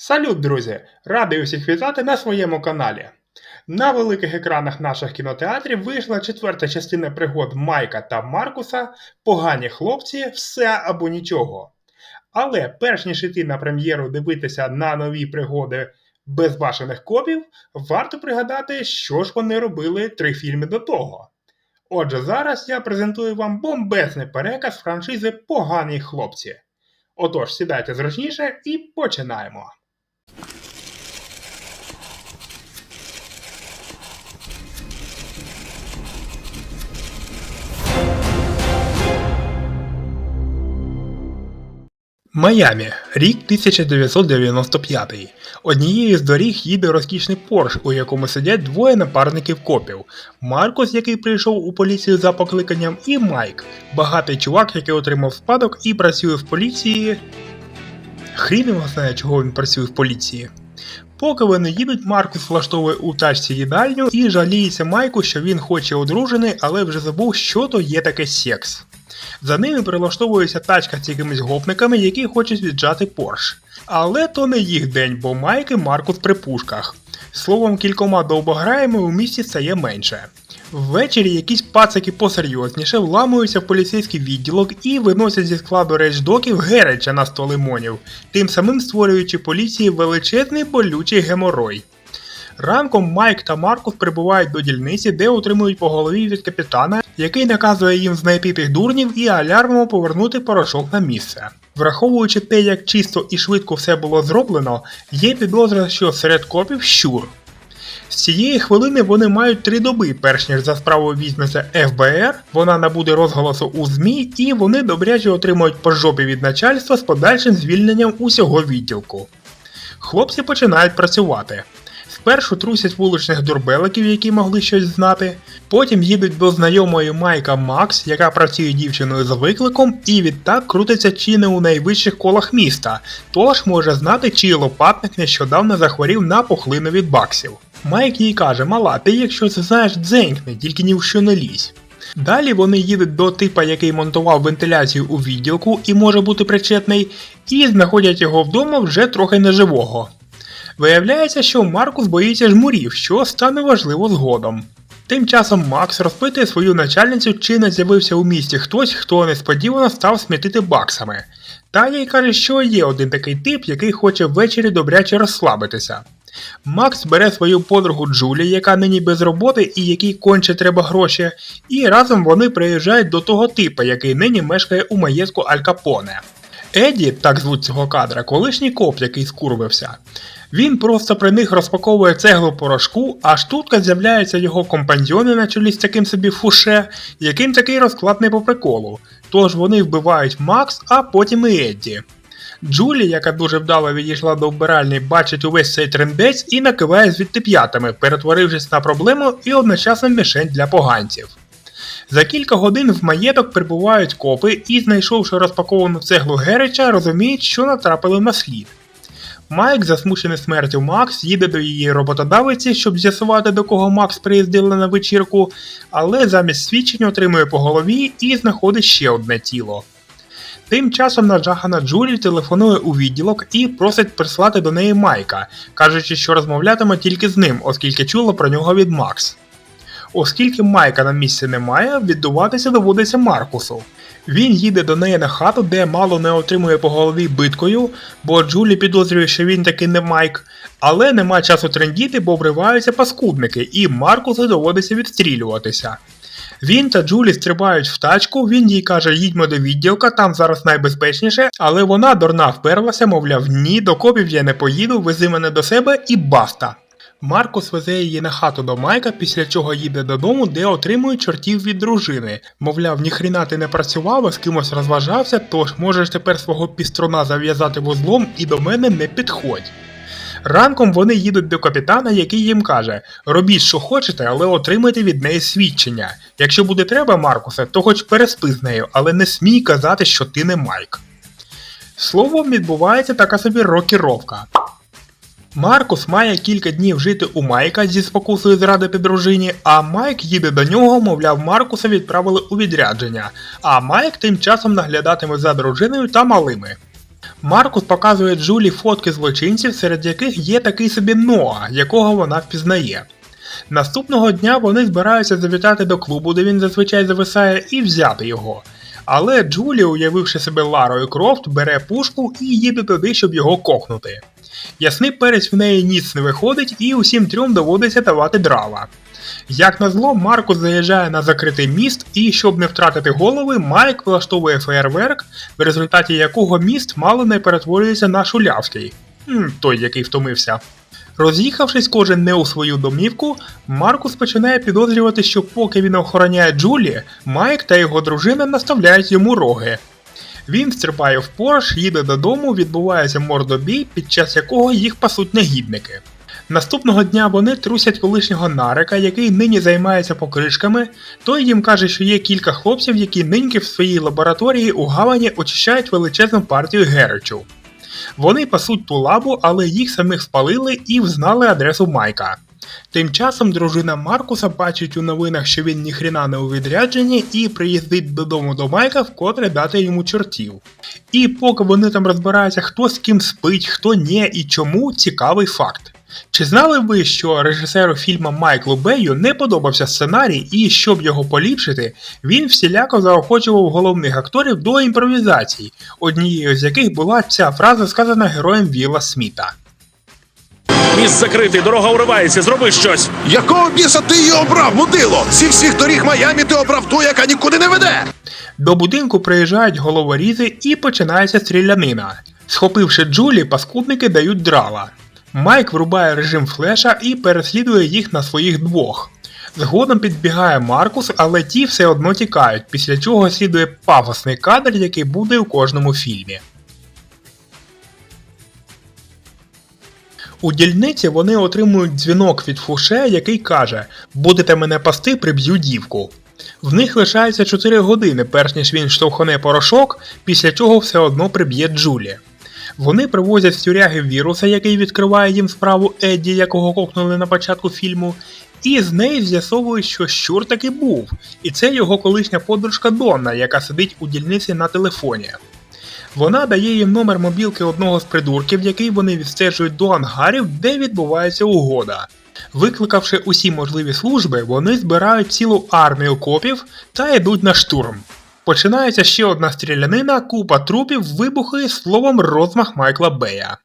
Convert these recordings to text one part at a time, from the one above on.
Салют, друзі! Радий усіх вітати на своєму каналі. На великих екранах наших кінотеатрів вийшла четверта частина пригод Майка та Маркуса Погані хлопці, все або нічого. Але перш ніж іти на прем'єру дивитися на нові пригоди безбашених копів, варто пригадати, що ж вони робили три фільми до того. Отже, зараз я презентую вам бомбезний переказ франшизи Погані хлопці. Отож, сідайте зручніше і починаємо. Майамі, рік 1995. Однією з доріг їде розкішний Порш, у якому сидять двоє напарників копів: Маркус, який прийшов у поліцію за покликанням, і Майк, багатий чувак, який отримав спадок і працює в поліції. Хрін його знає, чого він працює в поліції. Поки вони їдуть, Маркус влаштовує у тачці їдальню і жаліється Майку, що він хоче одружений, але вже забув, що то є таке секс. За ними прилаштовується тачка з якимись гопниками, які хочуть віджати Порш. Але то не їх день, бо Майк і Маркус при пушках. Словом, кількома довбограями у місті стає менше. Ввечері якісь пацики посерйозніше вламуються в поліцейський відділок і виносять зі складу речдоків Гереча на 100 лимонів, тим самим створюючи поліції величезний болючий геморой. Ранком Майк та Маркус прибувають до дільниці, де отримують по голові від капітана, який наказує їм знайти тих дурнів і алярмово повернути порошок на місце. Враховуючи те, як чисто і швидко все було зроблено, є підозра, що серед копів щур. З цієї хвилини вони мають три доби, перш ніж за справу візьметься ФБР, вона набуде розголосу у ЗМІ, і вони добряче отримують по жопі від начальства з подальшим звільненням усього відділку. Хлопці починають працювати. Спершу трусять вуличних дурбеликів, які могли щось знати, потім їдуть до знайомої Майка Макс, яка працює дівчиною за викликом, і відтак крутиться чи не у найвищих колах міста, тож може знати, чий лопатник нещодавно захворів на пухлину від баксів. Майк їй каже: Мала, ти якщо це знаєш, дзенькни, тільки ні в що не лізь. Далі вони їдуть до типа, який монтував вентиляцію у відділку і може бути причетний, і знаходять його вдома вже трохи неживого. Виявляється, що Маркус боїться жмурів, що стане важливо згодом. Тим часом Макс розпитує свою начальницю, чи не з'явився у місті хтось, хто несподівано став смітити баксами. Та їй каже, що є один такий тип, який хоче ввечері добряче розслабитися. Макс бере свою подругу Джулі, яка нині без роботи і якій конче треба гроші, і разом вони приїжджають до того типа, який нині мешкає у маєтку Аль Капоне. Еді, так звуть цього кадра, колишній коп, який скурвився. Він просто при них розпаковує цеглу порошку, аж тут з'являються його компаньйони на чолі з таким собі фуше, яким такий розклад не по приколу. Тож вони вбивають Макс, а потім і Едді. Джулі, яка дуже вдало відійшла до вбиральні, бачить увесь цей трендець і накиває звідти п'ятами, перетворившись на проблему і одночасно мішень для поганців. За кілька годин в маєток прибувають копи і, знайшовши розпаковану цеглу Герича, розуміють, що натрапили на слід. Майк, засмучений смертю Макс, їде до її роботодавиці, щоб з'ясувати, до кого Макс приїздила на вечірку, але замість свідчень отримує по голові і знаходить ще одне тіло. Тим часом наджахана Джулі телефонує у відділок і просить прислати до неї Майка, кажучи, що розмовлятиме тільки з ним, оскільки чула про нього від Макс. Оскільки Майка на місці немає, віддуватися доводиться Маркусу. Він їде до неї на хату, де мало не отримує по голові биткою, бо Джулі підозрює, що він таки не Майк, але нема часу трендіти, бо вриваються паскудники, і Маркусу доводиться відстрілюватися. Він та Джулі стрибають в тачку, він їй каже, їдьмо до відділка, там зараз найбезпечніше, але вона дурна вперлася, мовляв, ні, до копів я не поїду, вези мене до себе і баста. Маркус везе її на хату до Майка, після чого їде додому, де отримує чортів від дружини. Мовляв, ніхріна ти не працював, а з кимось розважався, тож можеш тепер свого піструна зав'язати вузлом і до мене не підходь. Ранком вони їдуть до капітана, який їм каже: робіть, що хочете, але отримайте від неї свідчення. Якщо буде треба, Маркусе, то хоч переспи з нею, але не смій казати, що ти не Майк. Словом, відбувається така собі рокіровка. Маркус має кілька днів жити у Майка зі спокусою зрадити дружині, а Майк їде до нього, мовляв, Маркуса відправили у відрядження, а Майк тим часом наглядатиме за дружиною та малими. Маркус показує Джулі фотки злочинців, серед яких є такий собі Ноа, якого вона впізнає. Наступного дня вони збираються завітати до клубу, де він зазвичай зависає, і взяти його. Але Джулі, уявивши себе Ларою Крофт, бере пушку і їде туди, щоб його кокнути. Ясний перець в неї ніц не виходить, і усім трьом доводиться давати дрова. Як назло, Маркус заїжджає на закритий міст, і щоб не втратити голови, Майк влаштовує феєрверк, в результаті якого міст мало не перетворюється на шулявський. Той, який втомився. Роз'їхавшись кожен не у свою домівку, Маркус починає підозрювати, що поки він охороняє Джулі, Майк та його дружина наставляють йому роги. Він стрибає в Порш, їде додому, відбувається мордобій, під час якого їх пасуть негідники. Наступного дня вони трусять колишнього нарика, який нині займається покришками. Той їм каже, що є кілька хлопців, які ниньки в своїй лабораторії у Гавані очищають величезну партію геричу. Вони пасуть ту лабу, але їх самих спалили і взнали адресу Майка. Тим часом дружина Маркуса бачить у новинах, що він ніхрена не у відрядженні, і приїздить додому до Майка, вкотре дати йому чортів. І поки вони там розбираються, хто з ким спить, хто ні і чому, цікавий факт. Чи знали ви, що режисеру фільму Майклу Бею не подобався сценарій, і щоб його поліпшити, він всіляко заохочував головних акторів до імпровізацій, однією з яких була ця фраза, сказана героєм Вілла Сміта. Міст закритий, дорога уривається, зроби щось. Якого біса ти її обрав, мудило? Зі всіх доріг Майамі ти обрав ту, яка нікуди не веде. До будинку приїжджають головорізи і починається стрілянина. Схопивши Джулі, паскудники дають драла. Майк врубає режим флеша і переслідує їх на своїх двох. Згодом підбігає Маркус, але ті все одно тікають, після чого слідує пафосний кадр, який буде у кожному фільмі. У дільниці вони отримують дзвінок від Фуше, який каже: Будете мене пасти, приб'ю дівку. В них лишається 4 години, перш ніж він штовхне порошок, після чого все одно приб'є Джулі. Вони привозять з тюряги віруса, який відкриває їм справу Едді, якого кокнули на початку фільму, і з неї з'ясовують, що щур таки був, і це його колишня подружка Донна, яка сидить у дільниці на телефоні. Вона дає їм номер мобілки одного з придурків, який вони відстежують до ангарів, де відбувається угода. Викликавши усі можливі служби, вони збирають цілу армію копів та йдуть на штурм. Починається ще одна стрілянина, купа трупів, вибухи, словом розмах Майкла Бея.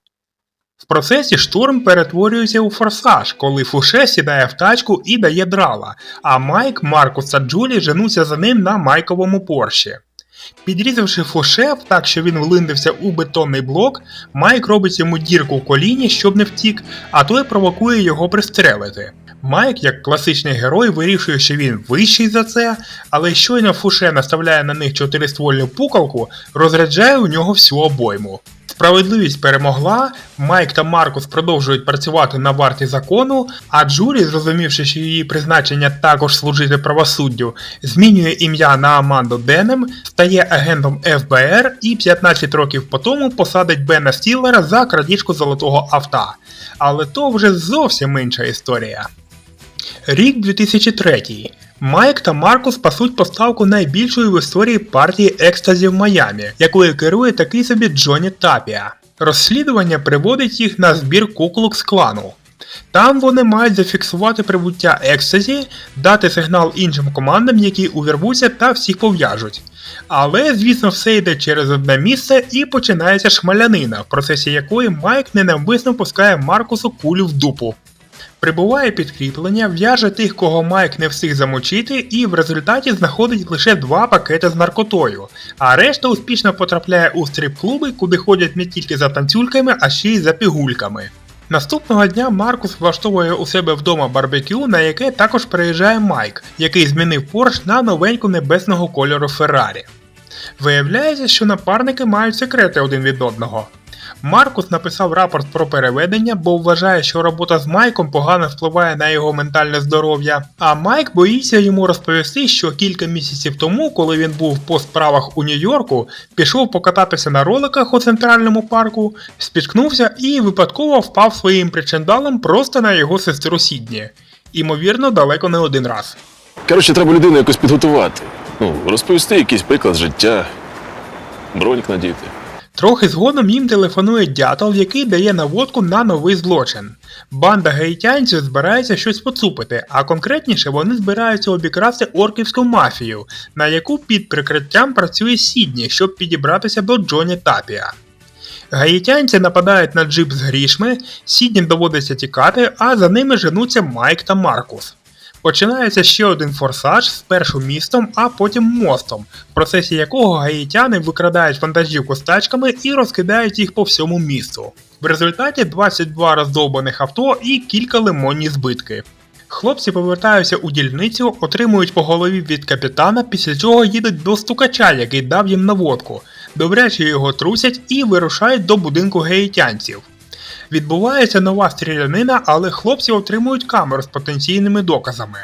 В процесі штурм перетворюється у форсаж, коли Фуше сідає в тачку і дає драла, а Майк, Маркус та Джулі женуться за ним на майковому порші. Підрізавши Фуше так, що він влиндився у бетонний блок, Майк робить йому дірку в коліні, щоб не втік, а той провокує його пристрелити. Майк, як класичний герой, вирішує, що він вищий за це, але щойно Фуше наставляє на них чотириствольну пукалку, розряджає у нього всю обойму. Справедливість перемогла, Майк та Маркус продовжують працювати на варті закону, а Джулі, зрозумівши, що її призначення також служити правосуддю, змінює ім'я на Аманду Денем, стає агентом ФБР і 15 років по тому посадить Бена Стіллера за крадіжку золотого авто. Але то вже зовсім інша історія. Рік 2003. Майк та Маркус пасуть поставку найбільшої в історії партії екстазі в Майамі, якою керує такий собі Джоні Тапіа. Розслідування приводить їх на збір Куклукс клану. Там вони мають зафіксувати прибуття екстазі, дати сигнал іншим командам, які увірвуться та всіх пов'яжуть. Але, звісно, все йде через одне місце і починається шмалянина, в процесі якої Майк ненавмисно пускає Маркусу кулю в дупу. Прибуває підкріплення, в'яже тих, кого Майк не встиг замочити, і в результаті знаходить лише два пакети з наркотою, а решта успішно потрапляє у стрип-клуби, куди ходять не тільки за танцюльками, а ще й за пігульками. Наступного дня Маркус влаштовує у себе вдома барбекю, на яке також приїжджає Майк, який змінив Порш на новеньку небесного кольору Феррарі. Виявляється, що напарники мають секрети один від одного. Маркус написав рапорт про переведення, бо вважає, що робота з Майком погано впливає на його ментальне здоров'я. А Майк боїться йому розповісти, що кілька місяців тому, коли він був по справах у Нью-Йорку, пішов покататися на роликах у центральному парку, спіткнувся і випадково впав своїм причиндалом просто на його сестру Сідні. Імовірно, далеко не один раз. Коротше, треба людину якось підготувати. Ну, розповісти якийсь приклад життя, бронік надіти. Трохи згодом їм телефонує дятел, який дає наводку на новий злочин. Банда гаїтянців збирається щось поцупити, а конкретніше вони збираються обікрасти орківську мафію, на яку під прикриттям працює Сідні, щоб підібратися до Джоні Тапія. Гаїтянці нападають на джип з грішми, Сідні доводиться тікати, а за ними женуться Майк та Маркус. Починається ще один форсаж спершу містом, а потім мостом, в процесі якого гаїтяни викрадають вантажівку з тачками і розкидають їх по всьому місту. В результаті 22 роздовбаних авто і кілька лимонні збитки. Хлопці повертаються у дільницю, отримують по голові від капітана, після чого їдуть до стукача, який дав їм наводку, добряче його трусять і вирушають до будинку гаїтянців. Відбувається нова стрілянина, але хлопці отримують камеру з потенційними доказами.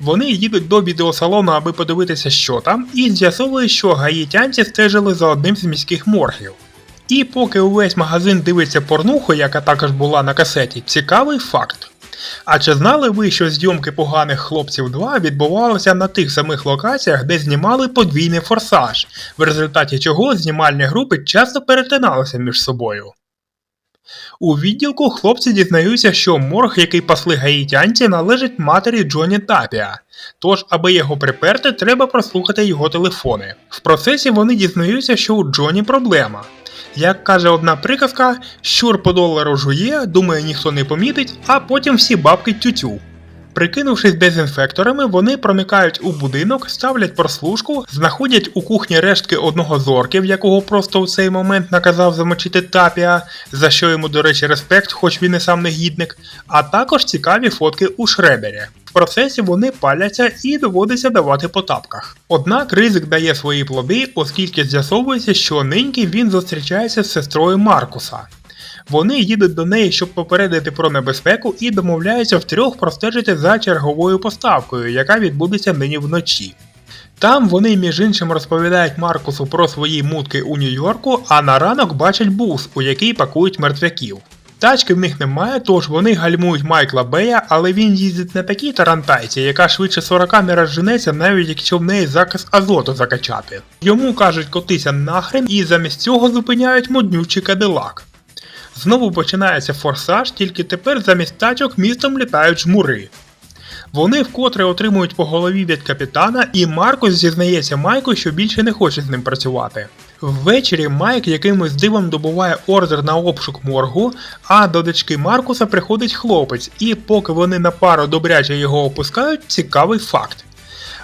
Вони їдуть до відеосалону, аби подивитися, що там, і з'ясовують, що гаїтянці стежили за одним з міських моргів. І поки увесь магазин дивиться порнуху, яка також була на касеті, цікавий факт. А чи знали ви, що зйомки поганих хлопців 2 відбувалися на тих самих локаціях, де знімали подвійний форсаж, в результаті чого знімальні групи часто перетиналися між собою? У відділку хлопці дізнаються, що морг, який пасли гаїтянці, належить матері Джоні Тапіа. Тож, аби його приперти, треба прослухати його телефони. В процесі вони дізнаються, що у Джоні проблема. Як каже одна приказка, щур по долару жує, думає ніхто не помітить, а потім всі бабки тютю. Прикинувшись дезінфекторами, вони проникають у будинок, ставлять прослушку, знаходять у кухні рештки одного з орків, якого просто у цей момент наказав замочити Тапіа, за що йому, до речі, респект, хоч він і сам негідник, а також цікаві фотки у шредері. В процесі вони паляться і доводиться давати по тапках. Однак ризик дає свої плоди, оскільки з'ясовується, що ниньки він зустрічається з сестрою Маркуса. Вони їдуть до неї, щоб попередити про небезпеку, і домовляються втрьох простежити за черговою поставкою, яка відбудеться нині вночі. Там вони, між іншим, розповідають Маркусу про свої мутки у Нью-Йорку, а на ранок бачать бус, у який пакують мертвяків. Тачки в них немає, тож вони гальмують Майкла Бея, але він їздить на такій тарантайці, яка швидше 40 не розженеться, навіть якщо в неї заказ азоту закачати. Йому кажуть котися нахрен і замість цього зупиняють моднючий кадилак. Знову починається форсаж, тільки тепер замість тачок містом літають жмури. Вони вкотре отримують по голові від капітана, і Маркус зізнається Майку, що більше не хоче з ним працювати. Ввечері Майк якимось дивом добуває ордер на обшук моргу, а до дочки Маркуса приходить хлопець, і поки вони на пару добряче його опускають, цікавий факт.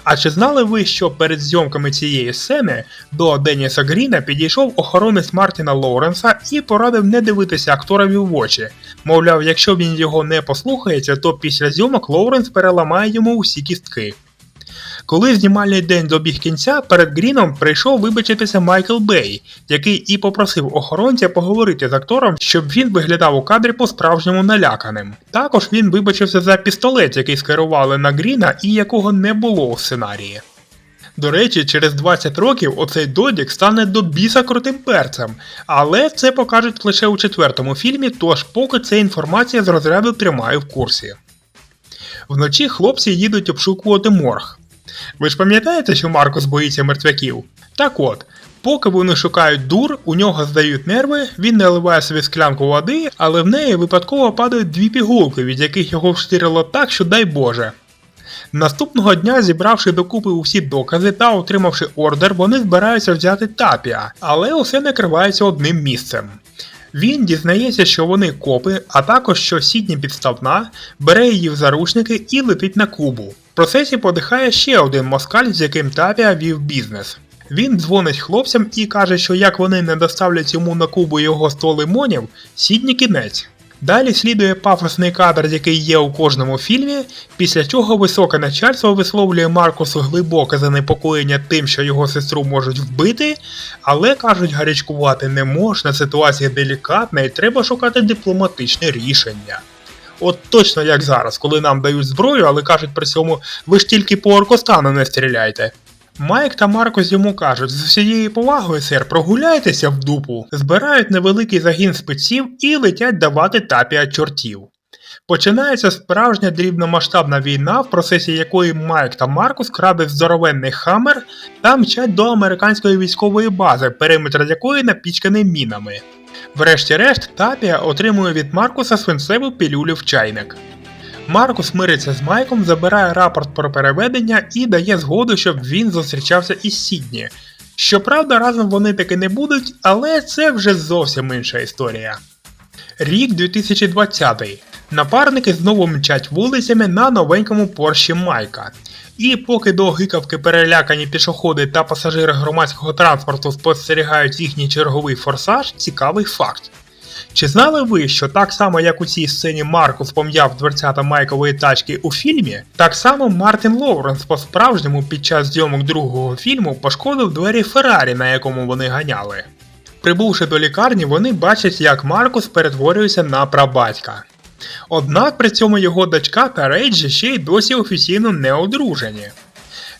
А чи знали ви, що перед зйомками цієї сцени до Деніса Гріна підійшов охоронець Мартіна Лоуренса і порадив не дивитися акторові в очі? Мовляв, якщо він його не послухається, то після зйомок Лоуренс переламає йому усі кістки. Коли знімальний день добіг кінця, перед Гріном прийшов вибачитися Майкл Бей, який і попросив охоронця поговорити з актором, щоб він виглядав у кадрі по-справжньому наляканим. Також він вибачився за пістолет, який скерували на Гріна і якого не було у сценарії. До речі, через 20 років оцей Додік стане до біса крутим перцем, але це покажуть лише у четвертому фільмі, тож поки це інформація з розряду тримаю в курсі. Вночі хлопці їдуть обшукувати морг. Ви ж пам'ятаєте, що Маркус боїться мертвяків? Так от, поки вони шукають дур, у нього здають нерви, він наливає собі склянку води, але в неї випадково падають дві пігулки, від яких його вштирило так, що дай Боже. Наступного дня, зібравши докупи усі докази та отримавши ордер, вони збираються взяти Тапіа, але усе накривається одним місцем. Він дізнається, що вони копи, а також що Сідні підставна, бере її в заручники і летить на Кубу. В процесі подихає ще один москаль, з яким Тапіа вів бізнес. Він дзвонить хлопцям і каже, що як вони не доставлять йому на Кубу його 100 лимонів, Сідні кінець. Далі слідує пафосний кадр, який є у кожному фільмі, після чого високе начальство висловлює Маркусу глибоке занепокоєння тим, що його сестру можуть вбити, але кажуть, гарячкувати не можна, ситуація делікатна і треба шукати дипломатичне рішення. От точно як зараз, коли нам дають зброю, але кажуть при цьому ви ж тільки по Оркостану не стріляйте. Майк та Маркос йому кажуть, з всією повагою, сер, прогуляйтеся в дупу, збирають невеликий загін спеців і летять давати тапіа чортів. Починається справжня дрібномасштабна війна, в процесі якої Майк та Маркус крадуть здоровенний хаммер та мчать до американської військової бази, периметр якої напічканий мінами. Врешті-решт, Тапія отримує від Маркуса свинцеву пілюлю в чайник. Маркус мириться з Майком, забирає рапорт про переведення і дає згоду, щоб він зустрічався із Сідні. Щоправда, разом вони таки не будуть, але це вже зовсім інша історія. Рік 2020. Напарники знову мчать вулицями на новенькому Порші Майка. І поки до гикавки перелякані пішоходи та пасажири громадського транспорту спостерігають їхній черговий форсаж, цікавий факт. Чи знали ви, що так само як у цій сцені Маркус пом'яв дверцята Майкової тачки у фільмі, так само Мартін Лоуренс по-справжньому під час зйомок другого фільму пошкодив двері Феррарі, на якому вони ганяли. Прибувши до лікарні, вони бачать, як Маркус перетворюється на прабатька. Однак при цьому його дочка та Рейджі ще й досі офіційно не одружені.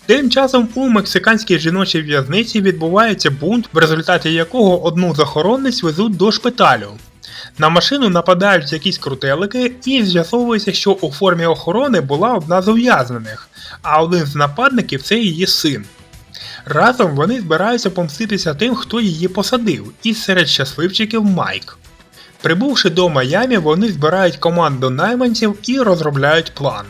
Тим часом у мексиканській жіночій в'язниці відбувається бунт, в результаті якого одну з охоронниць везуть до шпиталю. На машину нападають якісь крутелики, і з'ясовується, що у формі охорони була одна з ув'язнених, а один з нападників це її син. Разом вони збираються помститися тим, хто її посадив, і серед щасливчиків Майк. Прибувши до Майамі, вони збирають команду найманців і розробляють план.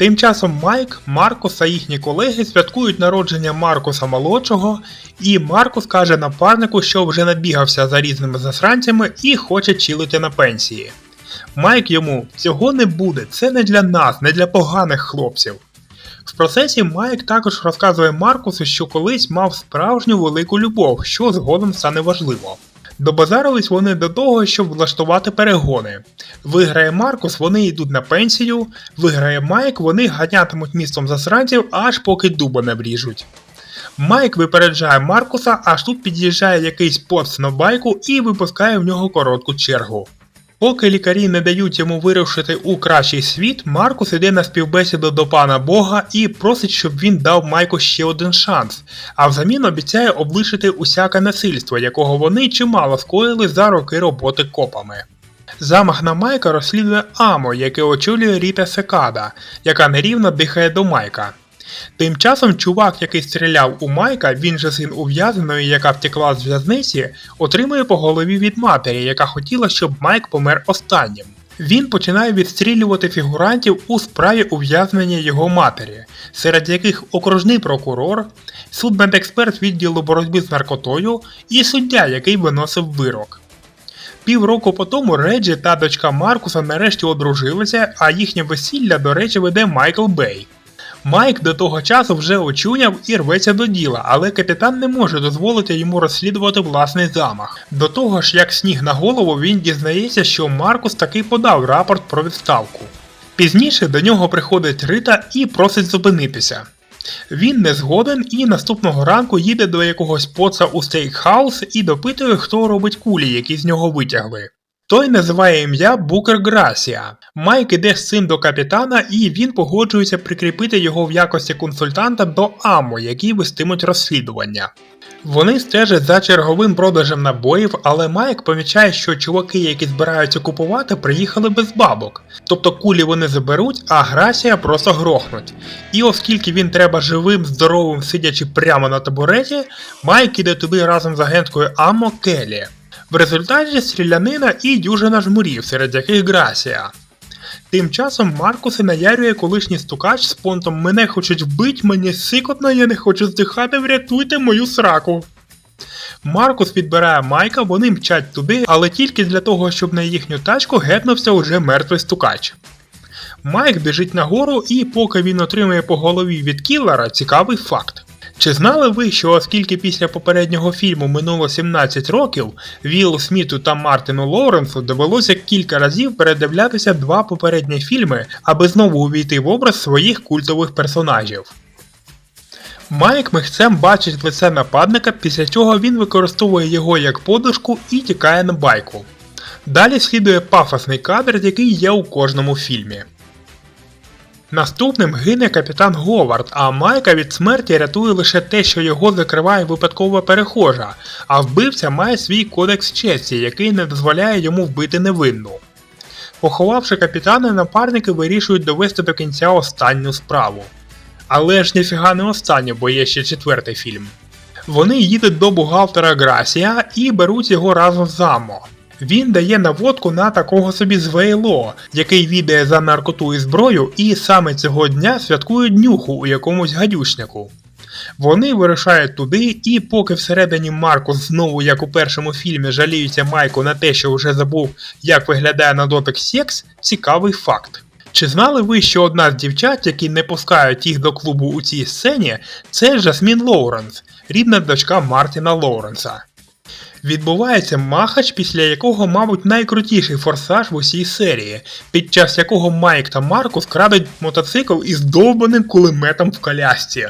Тим часом Майк, Маркус та їхні колеги святкують народження Маркуса молодшого, і Маркус каже напарнику, що вже набігався за різними засранцями і хоче чилити на пенсії. Майк йому цього не буде, це не для нас, не для поганих хлопців. В процесі Майк також розказує Маркусу, що колись мав справжню велику любов, що згодом стане важливо. Добазарились вони до того, щоб влаштувати перегони. Виграє Маркус, вони йдуть на пенсію, виграє Майк, вони ганятимуть містом засранців, аж поки дуба не вріжуть. Майк випереджає Маркуса, аж тут під'їжджає якийсь поц на байку і випускає в нього коротку чергу. Поки лікарі не дають йому вирушити у кращий світ, Маркус іде на співбесіду до пана Бога і просить, щоб він дав Майку ще один шанс, а взамін обіцяє облишити усяке насильство, якого вони чимало скоїли за роки роботи копами. Замах на Майка розслідує Амо, яке очолює Ріта Секада, яка нерівно дихає до Майка. Тим часом чувак, який стріляв у Майка, він же син ув'язненої, яка втекла з в'язниці, отримує по голові від матері, яка хотіла, щоб Майк помер останнім. Він починає відстрілювати фігурантів у справі ув'язнення його матері, серед яких окружний прокурор, судмедексперт відділу боротьби з наркотою і суддя, який виносив вирок. Півроку по тому Реджі та дочка Маркуса нарешті одружилися, а їхнє весілля, до речі, веде Майкл Бей. Майк до того часу вже очуняв і рветься до діла, але капітан не може дозволити йому розслідувати власний замах. До того ж, як сніг на голову, він дізнається, що Маркус таки подав рапорт про відставку. Пізніше до нього приходить Рита і просить зупинитися. Він не згоден і наступного ранку їде до якогось поца у стейкхаус і допитує, хто робить кулі, які з нього витягли. Той називає ім'я Букер Грасія. Майк іде з цим до капітана, і він погоджується прикріпити його в якості консультанта до АМО, які вестимуть розслідування. Вони стежать за черговим продажем набоїв, але Майк помічає, що чуваки, які збираються купувати, приїхали без бабок. Тобто кулі вони заберуть, а Грасія просто грохнуть. І оскільки він треба живим, здоровим, сидячи прямо на табуреті, Майк іде туди разом з агенткою Амо Келі. В результаті стрілянина і дюжина жмурів, серед яких Грасія. Тим часом Маркус наярює колишній стукач з понтом Мене хочуть вбить, мені сикотно, я не хочу здихати, врятуйте мою сраку. Маркус підбирає Майка, вони мчать туди, але тільки для того, щоб на їхню тачку гепнувся уже мертвий стукач. Майк біжить нагору, і поки він отримує по голові від кілера, цікавий факт. Чи знали ви, що оскільки після попереднього фільму минуло 17 років, Віллу Сміту та Мартину Лоуренсу довелося кілька разів передивлятися два попередні фільми, аби знову увійти в образ своїх культових персонажів? Майк михцем бачить лице нападника, після чого він використовує його як подушку і тікає на байку. Далі слідує пафосний кадр, який є у кожному фільмі. Наступним гине капітан Говард, а Майка від смерті рятує лише те, що його закриває випадкова перехожа, а вбивця має свій кодекс честі, який не дозволяє йому вбити невинну. Поховавши капітана, напарники вирішують довести до кінця останню справу. Але ж ніфіга не останню, бо є ще четвертий фільм. Вони їдуть до бухгалтера Грасія і беруть його разом з Замо. Він дає наводку на такого собі звейло, який відає за наркоту і зброю, і саме цього дня святкують днюху у якомусь гадючнику. Вони вирушають туди, і поки всередині Маркус знову, як у першому фільмі, жаліється Майку на те, що вже забув, як виглядає на дотик секс, цікавий факт. Чи знали ви, що одна з дівчат, які не пускають їх до клубу у цій сцені, це Жасмін Лоуренс, рідна дочка Мартіна Лоуренса. Відбувається махач, після якого, мабуть, найкрутіший форсаж в усій серії, під час якого Майк та Маркус крадуть мотоцикл із довбаним кулеметом в колясці.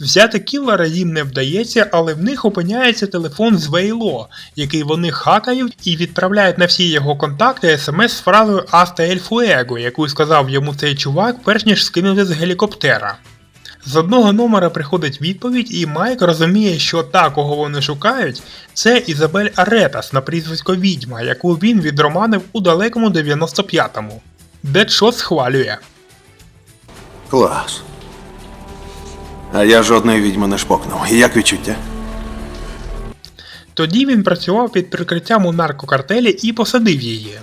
Взяти кілера їм не вдається, але в них опиняється телефон з Вейло, який вони хакають і відправляють на всі його контакти смс з фразою Аста ель Фуего, яку сказав йому цей чувак, перш ніж скинути з гелікоптера. З одного номера приходить відповідь, і Майк розуміє, що та, кого вони шукають, це Ізабель Аретас на прізвисько Відьма, яку він відроманив у далекому 95-му. Дедшот схвалює. Клас. А я жодної відьми не шпокнув. Як відчуття? Тоді він працював під прикриттям у наркокартелі і посадив її.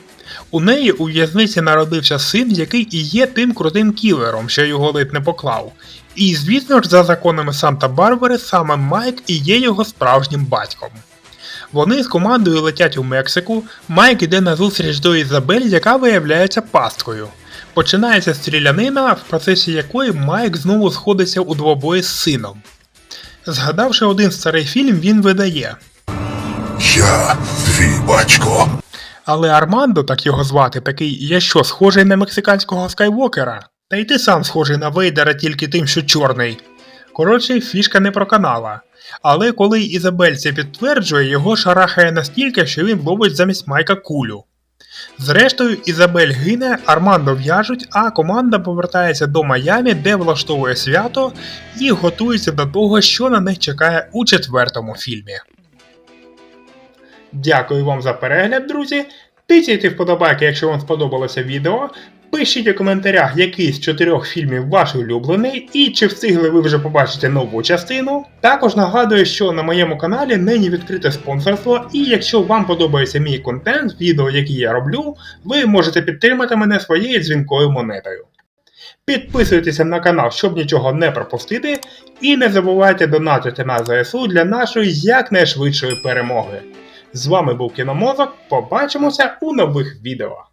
У неї у в'язниці народився син, який і є тим крутим кілером, що його ледь не поклав. І звісно ж, за законами Санта-Барбари, саме Майк і є його справжнім батьком. Вони з командою летять у Мексику, Майк іде на зустріч до Ізабель, яка виявляється пасткою. Починається стрілянина, в процесі якої Майк знову сходиться у двобої з сином. Згадавши один старий фільм, він видає. Я твій батько. Але Армандо, так його звати, такий, я що, схожий на мексиканського скайвокера? Та й ти сам схожий на Вейдера тільки тим, що чорний. Коротше, фішка не проканала. Але коли Ізабель це підтверджує, його шарахає настільки, що він ловить замість Майка кулю. Зрештою, Ізабель гине, Армандо в'яжуть, а команда повертається до Майамі, де влаштовує свято і готується до того, що на них чекає у четвертому фільмі. Дякую вам за перегляд, друзі. Тицяйте вподобайки, якщо вам сподобалося відео. Пишіть у коментарях, який з чотирьох фільмів ваш улюблений, і чи встигли ви вже побачити нову частину. Також нагадую, що на моєму каналі нині відкрите спонсорство, і якщо вам подобається мій контент, відео, які я роблю, ви можете підтримати мене своєю дзвінкою монетою. Підписуйтеся на канал, щоб нічого не пропустити, і не забувайте донатити на ЗСУ для нашої якнайшвидшої перемоги. З вами був Кіномозок. Побачимося у нових відео.